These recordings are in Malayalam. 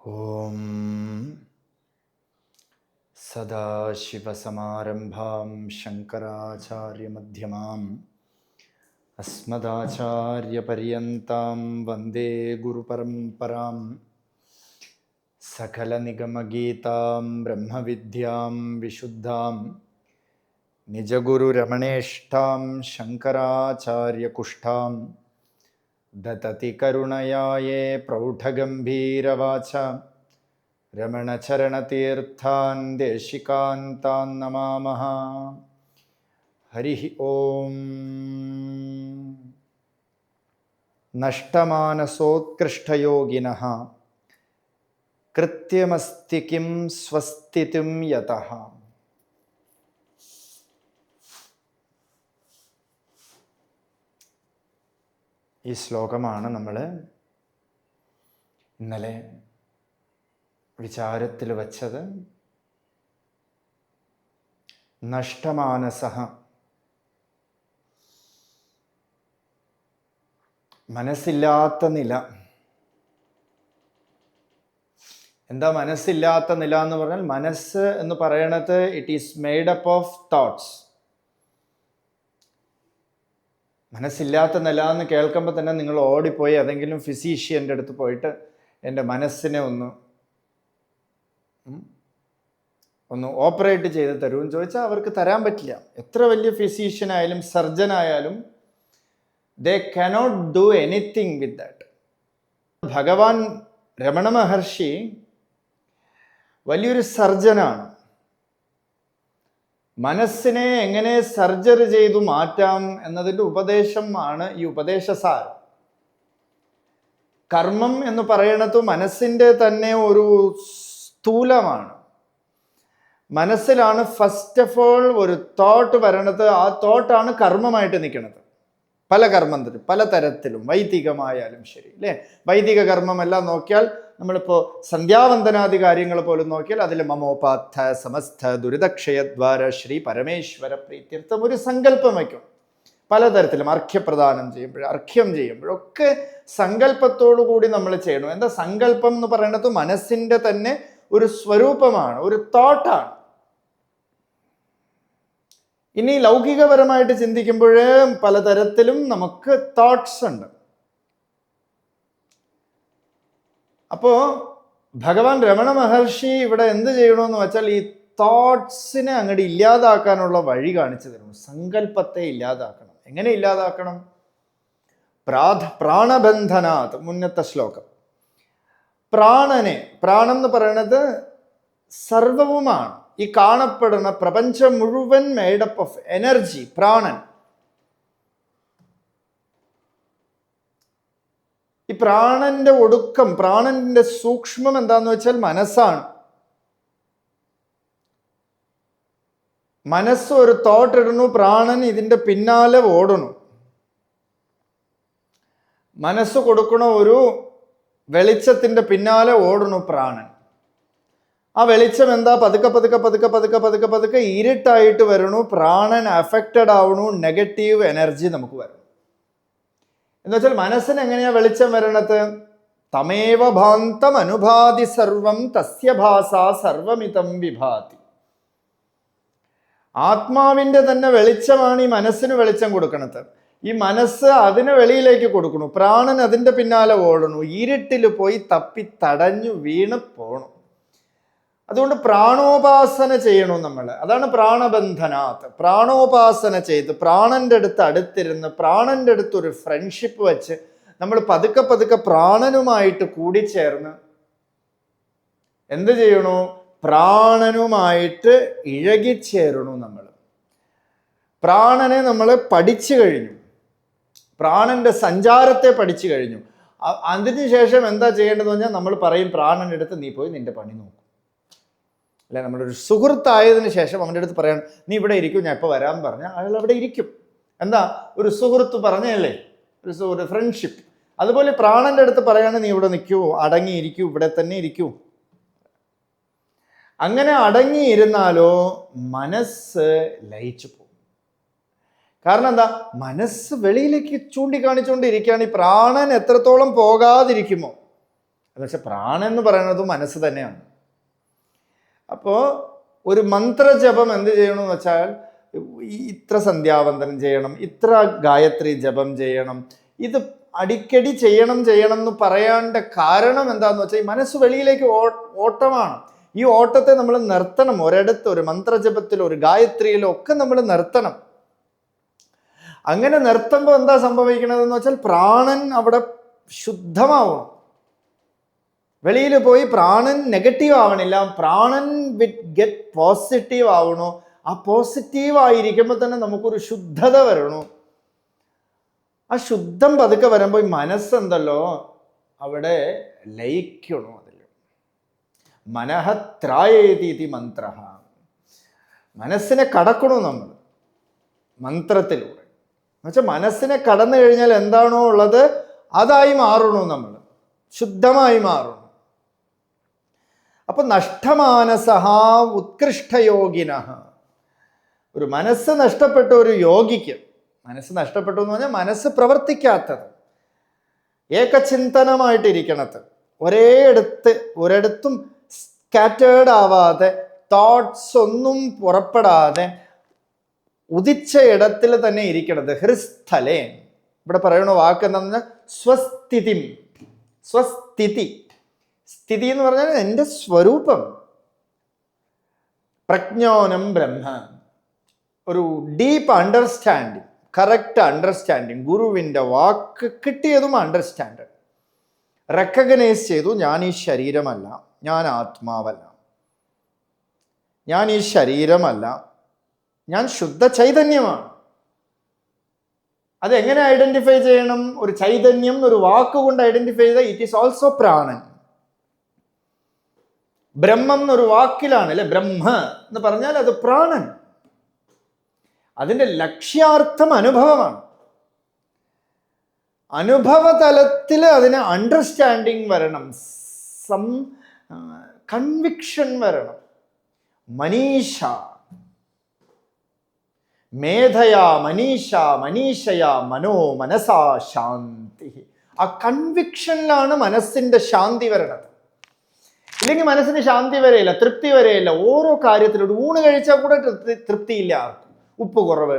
ഓം സദാശിവസമാരംഭാം ശങ്കരാചാര്യമധ്യമാം അസ്മദാചാര്യപര്യന്താം വന്ദേ ഗുരുപരംപരാം സകലനിഗമഗീതാം ബ്രഹ്മവിദ്യാം വിശുദ്ധാം നിജഗുരുരമണേഷ്ഠാം ശങ്കരാചാര്യകുഷ്ഠാം दतति करुणया ये प्रौढगम्भीरवाच। रमणचरणतीर्थान् देशिकान्तान् नमामः। हरिः ॐ नष्टमानसोत्कृष्टयोगिनः। कृत्यमस्ति किं स्वस्तितिं यतः ഈ ശ്ലോകമാണ് നമ്മൾ ഇന്നലെ വിചാരത്തിൽ വച്ചത്. നഷ്ടമാനസ മനസ്സില്ലാത്ത നില. എന്താ മനസ്സില്ലാത്ത നില എന്ന് പറഞ്ഞാൽ മനസ്സ് എന്ന് പറയണത് it is made up of thoughts മനസ്സില്ലാത്ത നില എന്ന് കേൾക്കുമ്പോൾ തന്നെ നിങ്ങൾ ഓടിപ്പോയി ഏതെങ്കിലും ഫിസീഷ്യന്റെ അടുത്ത് പോയിട്ട് എന്റെ മനസ്സിനെ ഒന്ന് ഒന്ന് ഓപ്പറേറ്റ് ചെയ്ത് തരുമെന്ന് ചോദിച്ചാൽ അവർക്ക് തരാൻ പറ്റില്ല. എത്ര വലിയ സർജൻ ആയാലും they cannot do anything with that ഭഗവാൻ രമണ മഹർഷി വലിയൊരു സർജനാണ്. മനസ്സിനെ എങ്ങനെ സർജറി ചെയ്തു മാറ്റാം എന്നതിന്റെ ഉപദേശമാണ് ഈ ഉപദേശസാരം. കർമ്മം എന്ന് പറയണത് മനസ്സിന്റെ തന്നെ ഒരു സ്ഥൂലമാണ്. മനസ്സിലാണ് ഫസ്റ്റ് ഓഫ് ഓൾ ഒരു തോട്ട് വരണത്. ആ തോട്ടാണ് കർമ്മമായിട്ട് നിൽക്കുന്നത് പല കർമ്മത്തിലും പല തരത്തിലും വൈദികമായാലും ശരി അല്ലേ? വൈദിക കർമ്മമെല്ലാം നോക്കിയാൽ നമ്മളിപ്പോൾ സന്ധ്യാവന്തനാദി കാര്യങ്ങൾ പോലും നോക്കിയാൽ അതിൽ മമോപാത്ത സമസ്ത ദുരിതക്ഷയദ്വാര ശ്രീ പരമേശ്വര പ്രീത്യർത്ഥം ഒരു സങ്കല്പം വയ്ക്കും. പലതരത്തിലും അർഘ്യപ്രദാനം ചെയ്യുമ്പോൾ അർഘ്യം ചെയ്യുമ്പോഴൊക്കെ സങ്കല്പത്തോടു കൂടി നമ്മൾ ചെയ്യണം. എന്താ സങ്കല്പം എന്ന് പറയുന്നത് മനസ്സിന്റെ തന്നെ ഒരു സ്വരൂപമാണ് ഒരു തോട്ടാണ് ഇനി ലൗകികപരമായിട്ട് ചിന്തിക്കുമ്പോൾ പലതരത്തിലും നമുക്ക് തോട്ട്സ് ഉണ്ട്. അപ്പോ ഭഗവാൻ രമണ മഹർഷി ഇവിടെ എന്ത് ചെയ്യണമെന്ന് വെച്ചാൽ ഈ തോട്ട്സിനെ അങ്ങോട്ട് ഇല്ലാതാക്കാനുള്ള വഴി കാണിച്ചു തരുന്നു. സങ്കല്പത്തെ ഇല്ലാതാക്കണം. എങ്ങനെ ഇല്ലാതാക്കണം? പ്രാധ പ്രാണബന്ധനാത് മുന്നത്തെ ശ്ലോകം. പ്രാണനെ പ്രാണം എന്ന് പറയുന്നത് സർവവുമാണ്. ഈ കാണപ്പെടുന്ന പ്രപഞ്ചം മുഴുവൻ മേഡപ്പ് ഓഫ് എനർജി പ്രാണൻ. ഈ പ്രാണന്റെ ഒടുക്കം പ്രാണന്റെ സൂക്ഷ്മം എന്താന്ന് വെച്ചാൽ മനസ്സാണ്. മനസ്സ് ഒരു തോട്ട് ഇടുന്നു പ്രാണൻ ഇതിന്റെ പിന്നാലെ ഓടണു. മനസ്സ് കൊടുക്കണ ഒരു വെളിച്ചത്തിന്റെ പിന്നാലെ ഓടണു പ്രാണൻ. ആ വെളിച്ചം എന്താ? പതുക്കെ പതുക്കെ പതുക്കെ പതുക്കെ പതുക്കെ പതുക്കെ ഇരുട്ടായിട്ട് വരണു പ്രാണൻ അഫക്റ്റഡ് ആവണു നെഗറ്റീവ് എനർജി നമുക്ക് വരണം എന്ന് വെച്ചാൽ മനസ്സിന് എങ്ങനെയാ വെളിച്ചം വരണത്? തമേവ ഭാന്തം അനുഭാതി സർവം തസ്യ ഭാസ സർവമിതം വിഭാതി. ആത്മാവിന്റെ തന്നെ വെളിച്ചമാണ് ഈ മനസ്സിന് വെളിച്ചം കൊടുക്കണത്. ഈ മനസ്സ് അതിന് വെളിയിലേക്ക് കൊടുക്കണു പ്രാണൻ അതിന്റെ പിന്നാലെ ഓടണു ഇരുട്ടിൽ പോയി തപ്പി തടഞ്ഞു വീണ് പോണു. അതുകൊണ്ട് പ്രാണോപാസന ചെയ്യണം നമ്മൾ. അതാണ് പ്രാണബന്ധനാത് പ്രാണോപാസന ചെയ്ത് പ്രാണന്റെ അടുത്ത് അടുത്തിരുന്ന് പ്രാണന്റെ അടുത്ത് ഒരു ഫ്രണ്ട്ഷിപ്പ് വെച്ച് നമ്മൾ പതുക്കെ പതുക്കെ പ്രാണനുമായിട്ട് കൂടിച്ചേർന്ന് എന്ത് ചെയ്യണു? പ്രാണനുമായിട്ട് ഇഴകിച്ചേരണു നമ്മൾ. പ്രാണനെ നമ്മൾ പഠിച്ചു കഴിഞ്ഞു. പ്രാണന്റെ സഞ്ചാരത്തെ പഠിച്ചു കഴിഞ്ഞു. അതിനുശേഷം എന്താ ചെയ്യേണ്ടതെന്ന് പറഞ്ഞാൽ നമ്മൾ പറയും പ്രാണനെടുത്ത് നീ പോയി നിന്റെ പണി നോക്കും. അല്ലെ നമ്മളൊരു സുഹൃത്തായതിന് ശേഷം അവന്റെ അടുത്ത് പറയണം നീ ഇവിടെ ഇരിക്കും ഞാൻ ഇപ്പോൾ വരാമെന്ന് പറഞ്ഞാൽ അയാൾ അവിടെ ഇരിക്കും. എന്താ? ഒരു സുഹൃത്ത് പറഞ്ഞല്ലേ ഒരു സുഹൃത്ത് ഫ്രണ്ട്ഷിപ്പ് അതുപോലെ പ്രാണന്റെ അടുത്ത് പറയാണ് നീ ഇവിടെ നിൽക്കൂ അടങ്ങിയിരിക്കൂ ഇവിടെ തന്നെ ഇരിക്കൂ. അങ്ങനെ അടങ്ങിയിരുന്നാലോ മനസ്സ് ലയിച്ചു പോകും. കാരണം എന്താ? മനസ്സ് വെളിയിലേക്ക് ചൂണ്ടിക്കാണിച്ചുകൊണ്ടിരിക്കുകയാണ്. ഈ പ്രാണൻ എത്രത്തോളം പോകാതിരിക്കുമോ? എന്നുവെച്ചാൽ പ്രാണൻ എന്ന് പറയുന്നത് മനസ്സ് തന്നെയാണ്. അപ്പോൾ ഒരു മന്ത്രജപം എന്ത് ചെയ്യണമെന്ന് വെച്ചാൽ ഇത്ര സന്ധ്യാവന്തനം ചെയ്യണം ഇത്ര ഗായത്രി ജപം ചെയ്യണം ഇത് അടിക്കടി ചെയ്യണം ചെയ്യണം എന്ന് പറയാണ്ട കാരണം എന്താന്ന് വെച്ചാൽ ഈ മനസ്സ് വെളിയിലേക്ക് ഓട്ടമാണ്. ഈ ഓട്ടത്തെ നമ്മൾ നിർത്തണം. ഒരിടത്ത് ഒരു മന്ത്രജപത്തിലോ ഒരു ഗായത്രിയിലോ ഒക്കെ നമ്മൾ നിർത്തണം. അങ്ങനെ നിർത്തുമ്പോൾ എന്താ സംഭവിക്കണതെന്ന് വെച്ചാൽ പ്രാണൻ അവിടെ ശുദ്ധമാവണം. വെളിയിൽ പോയി പ്രാണൻ നെഗറ്റീവ് ആവണില്ല. പ്രാണൻ വിറ്റ് ഗെറ്റ് പോസിറ്റീവ് ആവണു. ആ പോസിറ്റീവ് ആയിരിക്കുമ്പോൾ തന്നെ നമുക്കൊരു ശുദ്ധത വരണു. ആ ശുദ്ധം പതുക്കെ വരുമ്പോൾ ഈ മനസ്സെന്തല്ലോ? അവിടെ ലയിക്കണു അതിൽ മനഃത്രായേതി മന്ത്ര മനസ്സിനെ കടക്കണു നമ്മൾ മന്ത്രത്തിലൂടെ. എന്നുവെച്ചാൽ മനസ്സിനെ കടന്നു കഴിഞ്ഞാൽ എന്താണോ ഉള്ളത്? അതായി മാറണു നമ്മൾ. ശുദ്ധമായി മാറണം. അപ്പൊ നഷ്ടമാനസഹ ഉത്കൃഷ്ടയോഗിന. ഒരു മനസ്സ് നഷ്ടപ്പെട്ട ഒരു യോഗിക്ക് മനസ്സ് നഷ്ടപ്പെട്ടു എന്ന് പറഞ്ഞാൽ മനസ്സ് പ്രവർത്തിക്കാത്തത് ഏകചിന്തനമായിട്ടിരിക്കണത് ഒരേ ഇടത്ത് ഒരിടത്തും സ്കാറ്റേർഡ് ആവാതെ തോട്ട്സ് ഒന്നും പുറപ്പെടാതെ ഉദിച്ച ഇടത്തിൽ തന്നെ ഇരിക്കണത് ഹൃസ്ഥലേ. ഇവിടെ പറയണ വാക്ക് എന്താണെന്ന് സ്വസ്ഥിതി സ്വസ്ഥിതി. സ്ഥിതി എന്ന് പറഞ്ഞാൽ എന്റെ സ്വരൂപം. പ്രജ്ഞോനം ബ്രഹ്മ. ഒരു ഡീപ്പ് അണ്ടർസ്റ്റാൻഡിങ് കറക്റ്റ് അണ്ടർസ്റ്റാൻഡിങ് ഗുരുവിന്റെ വാക്ക് കിട്ടിയതും അണ്ടർസ്റ്റാൻഡ് റെക്കഗ്നൈസ് ചെയ്തു ഞാൻ ഈ ശരീരമല്ല ഞാൻ ആത്മാവല്ല. ഞാൻ ഈ ശരീരമല്ല ഞാൻ ശുദ്ധ ചൈതന്യമാണ്. അതെങ്ങനെ ഐഡന്റിഫൈ ചെയ്യണം? ഒരു ചൈതന്യം ഒരു വാക്കുകൊണ്ട് ഐഡന്റിഫൈ ചെയ്ത ഇറ്റ് ഈസ് ഓൾസോ പ്രാണൻ. ബ്രഹ്മം എന്നൊരു വാക്കിലാണ് അല്ലെ? ബ്രഹ്മ എന്ന് പറഞ്ഞാൽ അത് പ്രാണൻ. അതിന്റെ ലക്ഷ്യാർത്ഥം അനുഭവമാണ്. അനുഭവ തലത്തിൽ അതിന് അണ്ടർസ്റ്റാൻഡിങ് വരണം സം കൺവിക്ഷൻ വരണം. മനീഷ. മേധയാ മനീഷ മനീഷയാ മനോ മനസാ ശാന്തി. ആ കൺവിക്ഷനിലാണ് മനസ്സിന്റെ ശാന്തി വരണത്. ഇല്ലെങ്കിൽ മനസ്സിന് ശാന്തി വരെയില്ല തൃപ്തി വരെയില്ല. ഓരോ കാര്യത്തിലും ഒരു ഊണ് കഴിച്ചാൽ കൂടെ തൃപ്തി തൃപ്തിയില്ല ആർക്കും. ഉപ്പ് കുറവ്.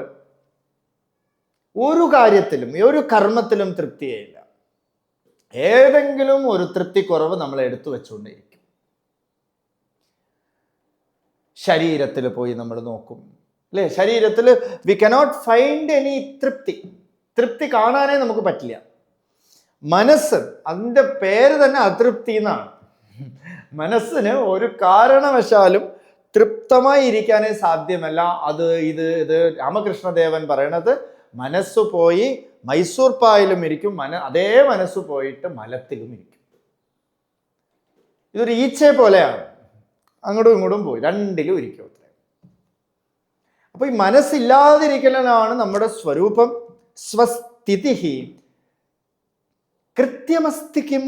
ഒരു കാര്യത്തിലും ഒരു കർമ്മത്തിലും തൃപ്തിയില്ല ഏതെങ്കിലും ഒരു തൃപ്തി കുറവ് നമ്മൾ എടുത്തു വെച്ചുകൊണ്ടിരിക്കും ശരീരത്തിൽ പോയി നമ്മൾ നോക്കും. അല്ലേ? ശരീരത്തിൽ വി കനോട്ട് ഫൈൻഡ് എനി തൃപ്തി. തൃപ്തി കാണാനേ നമുക്ക് പറ്റില്ല. മനസ്സ് അതിന്റെ പേര് തന്നെ അതൃപ്തി എന്നാണ്. മനസ്സിന് ഒരു കാരണവശാലും തൃപ്തമായി ഇരിക്കാനേ സാധ്യമല്ല. അത് ഇത് ഇത് രാമകൃഷ്ണദേവൻ പറയണത് മനസ്സ് പോയി മൈസൂർ പായിലും ഇരിക്കും മന അതേ മനസ്സ് പോയിട്ട് മലത്തിലും ഇരിക്കും. ഇതൊരു ഈച്ചയെ പോലെയാണ്. അങ്ങോട്ടും ഇങ്ങോട്ടും പോയി രണ്ടിലും ഇരിക്കും അത്രേ. അപ്പൊ ഈ മനസ്സില്ലാതിരിക്കലാണ് നമ്മുടെ സ്വരൂപം സ്വസ്ഥിതി കൃത്യമസ്തിക്കും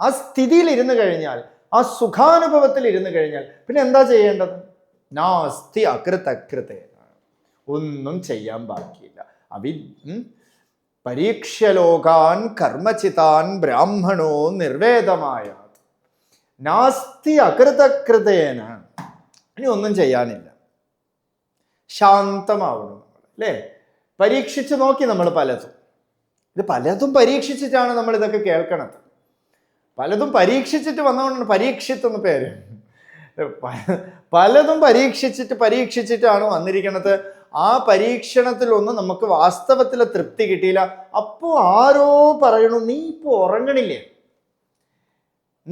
ആ സ്ഥിതിയിൽ ഇരുന്ന് കഴിഞ്ഞാൽ ആ സുഖാനുഭവത്തിൽ ഇരുന്ന് കഴിഞ്ഞാൽ പിന്നെ എന്താ ചെയ്യേണ്ടത്? നാസ്തി അകൃത അകൃതേ ഒന്നും ചെയ്യാൻ ബാക്കിയില്ല. അവി പരീക്ഷലോകാൻ കർമ്മചിതാൻ ബ്രാഹ്മണോ നിർവേദമായ നാസ്തി അകൃതകൃതേന. ഇനി ഒന്നും ചെയ്യാനില്ല. ശാന്തമാവണം അല്ലേ? പരീക്ഷിച്ച് നോക്കി നമ്മൾ പലതും. ഇത് പലതും പരീക്ഷിച്ചിട്ടാണ് നമ്മൾ ഇതൊക്കെ കേൾക്കണത്. പലതും പരീക്ഷിച്ചിട്ട് വന്നതുകൊണ്ടാണ് പരീക്ഷിത്ത് എന്ന് പേര് പലതും പരീക്ഷിച്ചിട്ട് പരീക്ഷിച്ചിട്ടാണ് വന്നിരിക്കുന്നത് ആ പരീക്ഷണത്തിലൊന്നും നമുക്ക് വാസ്തവത്തിൽ തൃപ്തി കിട്ടിയില്ല. അപ്പോൾ ആരോ പറയണു നീ ഇപ്പോൾ ഉറങ്ങണില്ലേ?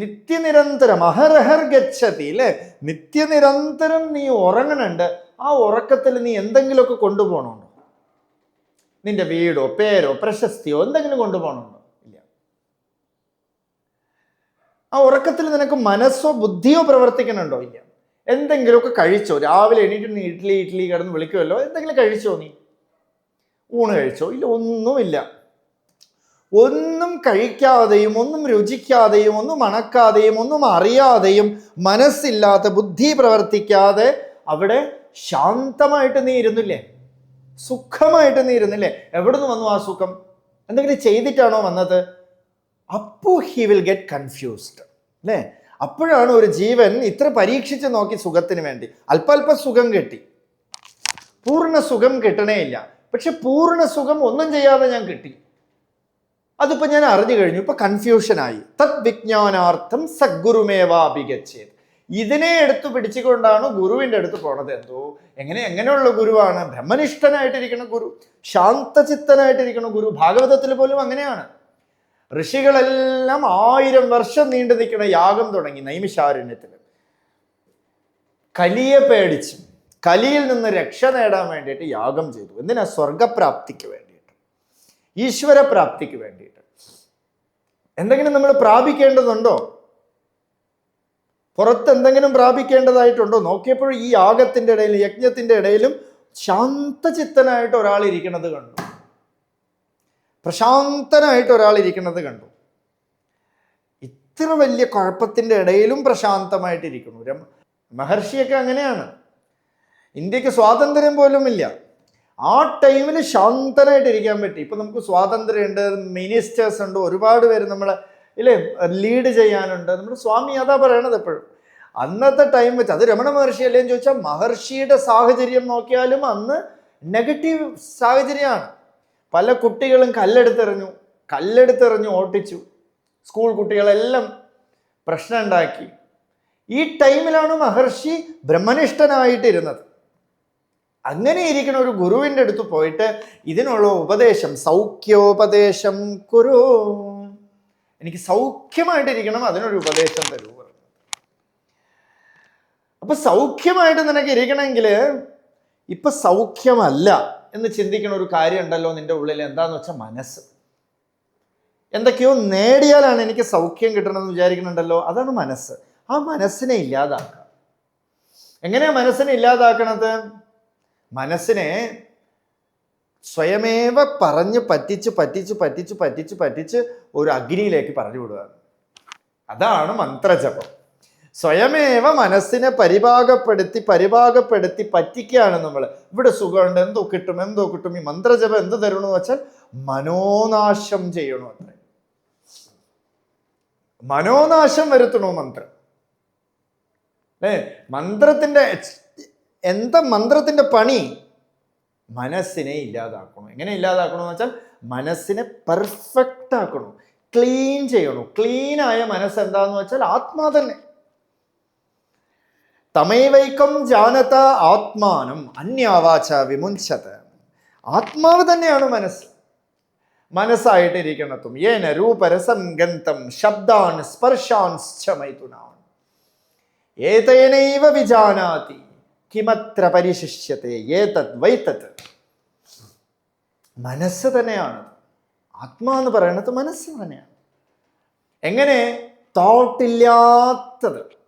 നിത്യനിരന്തരം അഹർഹർ ഗച്ഛതി അല്ലേ നിത്യനിരന്തരം നീ ഉറങ്ങണുണ്ട്. ആ ഉറക്കത്തിൽ നീ എന്തെങ്കിലുമൊക്കെ കൊണ്ടുപോകണുണ്ടോ നിന്റെ വീടോ പേരോ പ്രശസ്തിയോ എന്തെങ്കിലും കൊണ്ടുപോകണുണ്ടോ ഇല്ല ആ ഉറക്കത്തിൽ നിനക്ക് മനസ്സോ ബുദ്ധിയോ പ്രവർത്തിക്കണുണ്ടോ ഇല്ല. എന്തെങ്കിലുമൊക്കെ കഴിച്ചോ? രാവിലെ എണീറ്റ് നീ ഇഡ്ഡലി ഇഡ്ഡലി കിടന്ന് വിളിക്കുമല്ലോ? എന്തെങ്കിലും കഴിച്ചോ നീ? ഊണ് കഴിച്ചോ? ഇല്ല ഒന്നുമില്ല. ഒന്നും കഴിക്കാതെയും ഒന്നും രുചിക്കാതെയും ഒന്നും മണക്കാതെയും ഒന്നും അറിയാതെയും മനസ്സില്ലാത്ത ബുദ്ധി പ്രവർത്തിക്കാതെ അവിടെ ശാന്തമായിട്ട് നീ ഇരുന്നില്ലേ? സുഖമായിട്ട് നീ ഇരുന്നില്ലേ? എവിടെ നിന്ന് വന്നു ആ സുഖം? എന്തെങ്കിലും ചെയ്തിട്ടാണോ വന്നത്? അപ്പോൾ ഹി വിൽ ഗെറ്റ് കൺഫ്യൂസ്ഡ് അല്ലേ അപ്പോഴാണ് ഒരു ജീവൻ ഇത്ര പരീക്ഷിച്ച് നോക്കി സുഖത്തിന് വേണ്ടി. അല്പല്പ സുഖം കിട്ടി. പൂർണ സുഖം കിട്ടണേ ഇല്ല. പക്ഷെ പൂർണ സുഖം ഒന്നും ചെയ്യാതെ ഞാൻ കിട്ടി. അതിപ്പോൾ ഞാൻ അറിഞ്ഞു കഴിഞ്ഞു ഇപ്പൊ കൺഫ്യൂഷനായി തത് വിജ്ഞാനാർത്ഥം സദ്ഗുരുമേവാഭിഗച്ഛേത്. ഇതിനെ എടുത്തു പിടിച്ചുകൊണ്ടാണ് ഗുരുവിന്റെ അടുത്ത് പോണത്. എന്തോ? എങ്ങനെ എങ്ങനെയുള്ള ഗുരുവാണ്? ബ്രഹ്മനിഷ്ഠനായിട്ടിരിക്കുന്ന ഗുരു ശാന്തചിത്തനായിട്ടിരിക്കുന്ന ഗുരു ഭാഗവതത്തിൽ പോലും അങ്ങനെയാണ്. ഋഷികളെല്ലാം ആയിരം വർഷം നീണ്ടു നിൽക്കുന്ന യാഗം തുടങ്ങി നൈമിഷാരണ്യത്തിൽ. കലിയെ പേടിച്ച് കലിയിൽ നിന്ന് രക്ഷ നേടാൻ വേണ്ടിയിട്ട് യാഗം ചെയ്തു. എന്തിനാ? സ്വർഗപ്രാപ്തിക്ക് വേണ്ടിയിട്ട്. ഈശ്വരപ്രാപ്തിക്ക് വേണ്ടിയിട്ട്. എന്തെങ്കിലും നമ്മൾ പ്രാപിക്കേണ്ടതുണ്ടോ? പുറത്ത് എന്തെങ്കിലും പ്രാപിക്കേണ്ടതായിട്ടുണ്ടോ? നോക്കിയപ്പോഴും ഈ യാഗത്തിന്റെ ഇടയിലും യജ്ഞത്തിന്റെ ഇടയിലും ശാന്തചിത്തനായിട്ട് ഒരാൾ ഇരിക്കുന്നത് കണ്ടു. പ്രശാന്തനായിട്ട് ഒരാൾ ഇരിക്കുന്നത് കണ്ടു. ഇത്ര വലിയ കുഴപ്പത്തിന്റെ ഇടയിലും പ്രശാന്തമായിട്ടിരിക്കുന്നു രമ- മഹർഷിയൊക്കെ അങ്ങനെയാണ്. ഇന്ത്യയ്ക്ക് സ്വാതന്ത്ര്യം പോലും ഇല്ല. ആ ടൈമിൽ ശാന്തനായിട്ട് ഇരിക്കാൻ പറ്റി. ഇപ്പം നമുക്ക് സ്വാതന്ത്ര്യമുണ്ട് മിനിസ്റ്റേഴ്സ് ഉണ്ട് ഒരുപാട് പേര് നമ്മളെ ഇല്ലേ ലീഡ് ചെയ്യാനുണ്ട്. നമ്മൾ സ്വാമി അതാ പറയണത് എപ്പോഴും. അന്നത്തെ ടൈം വെച്ച് അത് രമണ മഹർഷി അല്ലേന്ന് ചോദിച്ചാൽ മഹർഷിയുടെ സാഹചര്യം നോക്കിയാലും അന്ന് നെഗറ്റീവ് സാഹചര്യമാണ്. പല കുട്ടികളും കല്ലെടുത്തെറിഞ്ഞു കല്ലെടുത്തെറിഞ്ഞു ഓട്ടിച്ചു. സ്കൂൾ കുട്ടികളെല്ലാം പ്രശ്നം ഉണ്ടാക്കി ഈ ടൈമിലാണ് മഹർഷി ബ്രഹ്മനിഷ്ഠനായിട്ടിരുന്നത്. അങ്ങനെ ഇരിക്കുന്ന ഒരു ഗുരുവിന്റെ അടുത്ത് പോയിട്ട് ഇതിനുള്ള ഉപദേശം സൗഖ്യോപദേശം കുരു. എനിക്ക് സൗഖ്യമായിട്ടിരിക്കണം അതിനൊരു ഉപദേശം തരൂ അപ്പൊ സൗഖ്യമായിട്ട് നിനക്ക് ഇരിക്കണമെങ്കിൽ ഇപ്പൊ സൗഖ്യമല്ല. എന്ന് ചിന്തിക്കുന്ന ഒരു കാര്യം ഉണ്ടല്ലോ നിന്റെ ഉള്ളിൽ എന്താന്ന് വെച്ചാൽ മനസ്സ്. എന്തൊക്കെയോ നേടിയാലാണ് എനിക്ക് സൗഖ്യം കിട്ടണമെന്ന് വിചാരിക്കുന്നുണ്ടല്ലോ. അതാണ് മനസ്സ്. ആ മനസ്സിനെ ഇല്ലാതാക്കുക. എങ്ങനെയാ മനസ്സിനെ ഇല്ലാതാക്കണത്? മനസ്സിനെ സ്വയമേവ പറഞ്ഞ് പറ്റിച്ച് പറ്റിച്ച് പറ്റിച്ച് പറ്റിച്ച് പറ്റിച്ച് ഒരു അഗ്നിയിലേക്ക് പറഞ്ഞു വിടുക. അതാണ് മന്ത്രജപം. സ്വയമേവ മനസ്സിനെ പരിഭാഗപ്പെടുത്തി പരിഭാഗപ്പെടുത്തി പറ്റിക്കുകയാണ് നമ്മൾ ഇവിടെ സുഖമുണ്ട് എന്തോ കിട്ടും എന്തോ കിട്ടും ഈ മന്ത്രജപം എന്ത് തരണമെന്ന് വെച്ചാൽ മനോനാശം ചെയ്യണോ അത്ര. മനോനാശം വരുത്തണോ മന്ത്രം. ഏ മന്ത്രത്തിന്റെ എന്താ മന്ത്രത്തിന്റെ പണി? മനസ്സിനെ ഇല്ലാതാക്കണം. എങ്ങനെ ഇല്ലാതാക്കണം വെച്ചാൽ മനസ്സിനെ പെർഫെക്റ്റ് ആക്കണം. ക്ലീൻ ചെയ്യണം. ക്ലീനായ മനസ്സ് എന്താന്ന് വെച്ചാൽ ആത്മാ തന്നെ തമൈവൈക്കം ജാനത ആത്മാനം അന്യാവാച വിമുഞ്ചത്. ആത്മാവ് തന്നെയാണ് മനസ്സ്. മനസ്സായിട്ടിരിക്കണത്തും ഏന രൂപരസം ഗന്ധം ശബ്ദാൻ സ്പർശാൻ മൈഥുനാൻ. ഏതേനൈവ വിജാനാതി? കിമത്ര പരിശിഷ്യത്തെ? ഏതത് വൈത്തത് മനസ്സ് തന്നെയാണ്. ആത്മാ എന്ന് പറയുന്നത് മനസ്സ് തന്നെയാണ്. എങ്ങനെ? തോട്ടില്ലാത്തത്.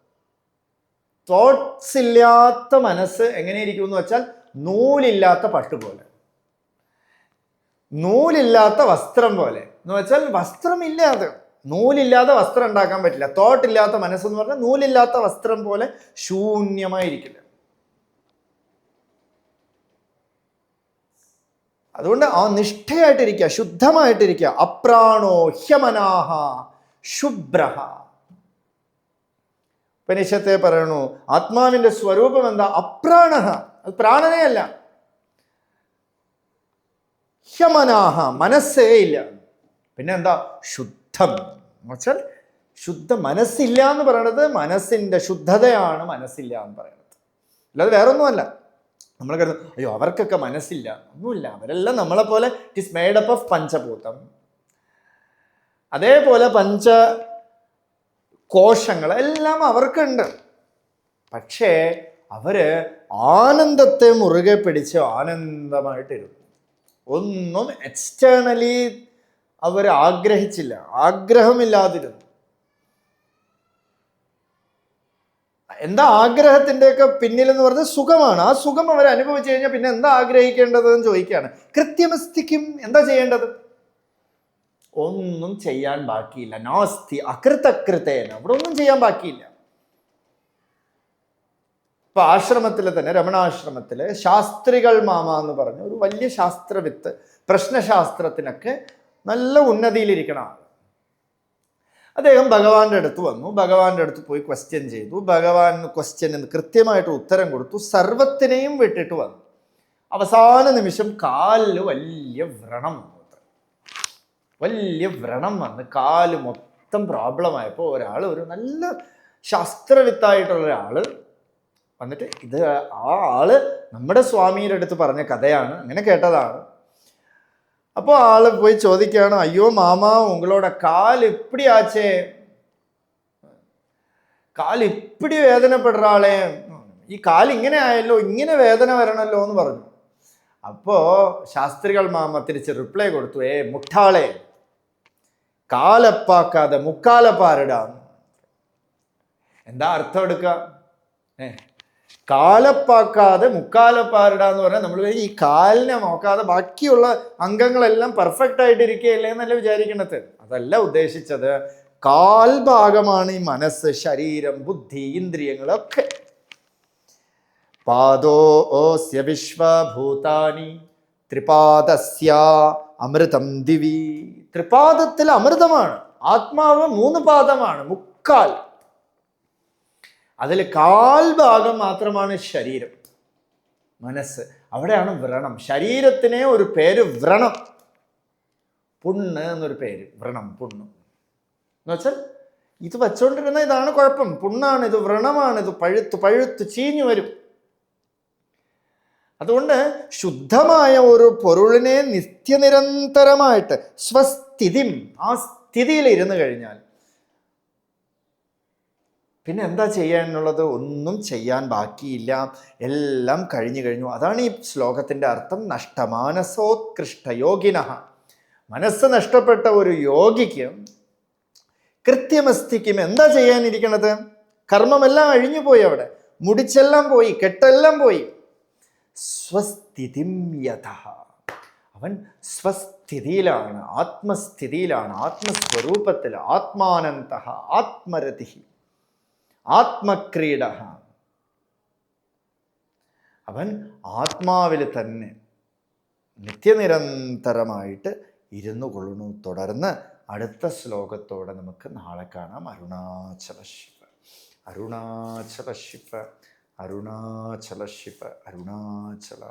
തോട്ട്സ് ഇല്ലാത്ത മനസ്സ് എങ്ങനെ ഇരിക്കും എന്ന് വെച്ചാൽ നൂലില്ലാത്ത പട്ട് പോലെ. നൂലില്ലാത്ത വസ്ത്രം പോലെ. എന്ന് വെച്ചാൽ വസ്ത്രമില്ലാതെ നൂലില്ലാതെ വസ്ത്രം ഉണ്ടാക്കാൻ പറ്റില്ല. തോട്ടില്ലാത്ത മനസ്സെന്ന് പറഞ്ഞാൽ നൂലില്ലാത്ത വസ്ത്രം പോലെ ശൂന്യമായിരിക്കില്ല. അതുകൊണ്ട് ആ നിഷ്ഠയായിട്ടിരിക്കുക ശുദ്ധമായിട്ടിരിക്കുക. അപ്രാണോ ഹ്യമനാഹ ശുഭ്രഹ. ഉപനിഷത്തെ പറയണു ആത്മാവിന്റെ സ്വരൂപം എന്താ? അപ്രാണ അത് പ്രാണനേ അല്ല. ഹ്യമനാഹ മനസ്സേ ഇല്ല. പിന്നെ എന്താ ശുദ്ധം. എന്ന് വെച്ചാൽ ശുദ്ധ മനസ്സില്ല എന്ന് പറയണത് മനസ്സിന്റെ ശുദ്ധതയാണ് മനസ്സില്ല എന്ന് പറയണത്. അല്ലാതെ വേറൊന്നുമല്ല. നമ്മൾ കരുതും അയ്യോ അവർക്കൊക്കെ മനസ്സില്ല. ഒന്നുമില്ല. അവരെല്ലാം നമ്മളെ പോലെ it is made up of പഞ്ചഭൂതം. അതേപോലെ പഞ്ച കോശങ്ങൾ എല്ലാം അവർക്കുണ്ട്. പക്ഷേ അവർ ആനന്ദത്തെ മുറുകെ പിടിച്ച് ആനന്ദമായിട്ടിരുന്നു. ഒന്നും എക്സ്റ്റേണലി അവർ ആഗ്രഹിച്ചില്ല. ആഗ്രഹമില്ലാതിരുന്നു. എന്താ ആഗ്രഹത്തിന്റെയൊക്കെ പിന്നിലെന്ന് പറഞ്ഞാൽ സുഖമാണ്. ആ സുഖം അവർ അനുഭവിച്ചു കഴിഞ്ഞാൽ പിന്നെ എന്താ ആഗ്രഹിക്കേണ്ടതെന്ന് ചോദിക്കുകയാണ്. കൃത്യമസ്തിക്കും എന്താ ചെയ്യേണ്ടത്? ഒന്നും ചെയ്യാൻ ബാക്കിയില്ല. നാസ്തി അകൃതകൃതേന. അവിടെ ഒന്നും ചെയ്യാൻ ബാക്കിയില്ല. ഇപ്പൊ ആശ്രമത്തിൽ തന്നെ രമണാശ്രമത്തിൽ ശാസ്ത്രികൾ മാമ എന്ന് പറഞ്ഞ ഒരു വലിയ ശാസ്ത്രവിത്ത് പ്രശ്നശാസ്ത്രത്തിനൊക്കെ നല്ല ഉന്നതിയിലിരിക്കണ ആൾ അദ്ദേഹം ഭഗവാന്റെ അടുത്ത് വന്നു. ഭഗവാന്റെ അടുത്ത് പോയി ക്വസ്റ്റ്യൻ ചെയ്തു. ഭഗവാൻ ക്വസ്റ്റ്യന് കൃത്യമായിട്ട് ഉത്തരം കൊടുത്തു. സർവത്തിനെയും വിട്ടിട്ട് വന്നു. അവസാന നിമിഷം കാലിൽ വലിയ വ്രണം. വലിയ വ്രണം വന്ന് കാൽ മൊത്തം പ്രോബ്ലം ആയപ്പോൾ ഒരാൾ ഒരു നല്ല ശാസ്ത്രവിത്തായിട്ടുള്ള ഒരാൾ വന്നിട്ട് ഇത് ആ ആൾ നമ്മുടെ സ്വാമിയുടെ അടുത്ത് പറഞ്ഞ കഥയാണ് അങ്ങനെ കേട്ടതാണ്. അപ്പോൾ ആൾ പോയി ചോദിക്കുകയാണ് അയ്യോ മാമാ ഉങ്ങളോட കാൽ ഇപ്പിടി ആച്ചേ? കാൽ ഇപ്പിടി വേദനപ്പെടുற ആളെ? ഈ കാൽ ഇങ്ങനെ ആയല്ലോ ഇങ്ങനെ വേദന വരണല്ലോ എന്ന് പറഞ്ഞു. അപ്പോൾ ശാസ്ത്രികൾ മാമ തിരിച്ച് റിപ്ലൈ കൊടുത്തു ഏ മുട്ടാളെ കാലപ്പാക്കാതെ മുക്കാലപ്പാരിടാം എന്താ അർത്ഥം എടുക്കുക ഏ കാലപ്പാക്കാതെ മുക്കാലപ്പാരിടാന്ന് പറഞ്ഞാൽ നമ്മൾ ഈ കാലിനെ നോക്കാതെ ബാക്കിയുള്ള അംഗങ്ങളെല്ലാം പെർഫെക്റ്റ് ആയിട്ട് ഇരിക്കുകയല്ലേ എന്നല്ല വിചാരിക്കണത് അതല്ല ഉദ്ദേശിച്ചത്. കാൽ ഭാഗമാണ് ഈ മനസ്സ് ശരീരം ബുദ്ധി ഇന്ദ്രിയങ്ങളൊക്കെ. പാദോ ഓസ്യ വിശ്വഭൂതാനി ത്രിപാദസ്യ അമൃതം ദിവി. ത്രിപാദത്തിൽ അമൃതമാണ്. ആത്മാവ് മൂന്ന് പാദമാണ്. മുക്കാൽ. അതിൽ കാൽ ഭാഗം മാത്രമാണ് ശരീരം. മനസ്സ്. അവിടെയാണ് വ്രണം. ശരീരത്തിനെ ഒരു പേര് വ്രണം. പുണ്ണ് എന്നൊരു പേര്. വ്രണം പുണ്ണ്. എന്ന് വെച്ചാൽ ഇത് വച്ചുകൊണ്ടിരുന്ന ഇതാണ് കുഴപ്പം. പുണ്ണാണ് ഇത് വ്രണമാണ് ഇത്. പഴുത്ത് പഴുത്ത് ചീഞ്ഞു വരും. അതുകൊണ്ട് ശുദ്ധമായ ഒരു പൊരുളിനെ നിത്യനിരന്തരമായിട്ട് സ്വസ്ഥിതി ആ സ്ഥിതിയിൽ ഇരുന്ന് കഴിഞ്ഞാൽ പിന്നെ എന്താ ചെയ്യാനുള്ളത്? ഒന്നും ചെയ്യാൻ ബാക്കിയില്ല. എല്ലാം കഴിഞ്ഞു കഴിഞ്ഞു. അതാണ് ഈ ശ്ലോകത്തിന്റെ അർത്ഥം. നഷ്ടമാനസോത്കൃഷ്ട യോഗിന മനസ്സ് നഷ്ടപ്പെട്ട ഒരു യോഗിക്ക് കൃത്യമസ്ഥിക്കും എന്താ ചെയ്യാനിരിക്കണത്? കർമ്മമെല്ലാം അഴിഞ്ഞു പോയി അവിടെ. മുടിച്ചെല്ലാം പോയി കെട്ടെല്ലാം പോയി. സ്വസ്ഥിതിം യഥ. അവൻ സ്വസ്ഥിതിയിലാണ് ആത്മസ്ഥിതിയിലാണ് ആത്മസ്വരൂപത്തിൽ ആത്മാനന്ത ആത്മരതി ആത്മക്രീഡ. അവൻ ആത്മാവിൽ തന്നെ നിത്യനിരന്തരമായിട്ട് ഇരുന്നു കൊള്ളുന്നു. തുടർന്ന് അടുത്ത ശ്ലോകത്തോടെ നമുക്ക് നാളെ കാണാം. അരുണാചല ശിവ അരുണാചല ശിവ അരുണാചല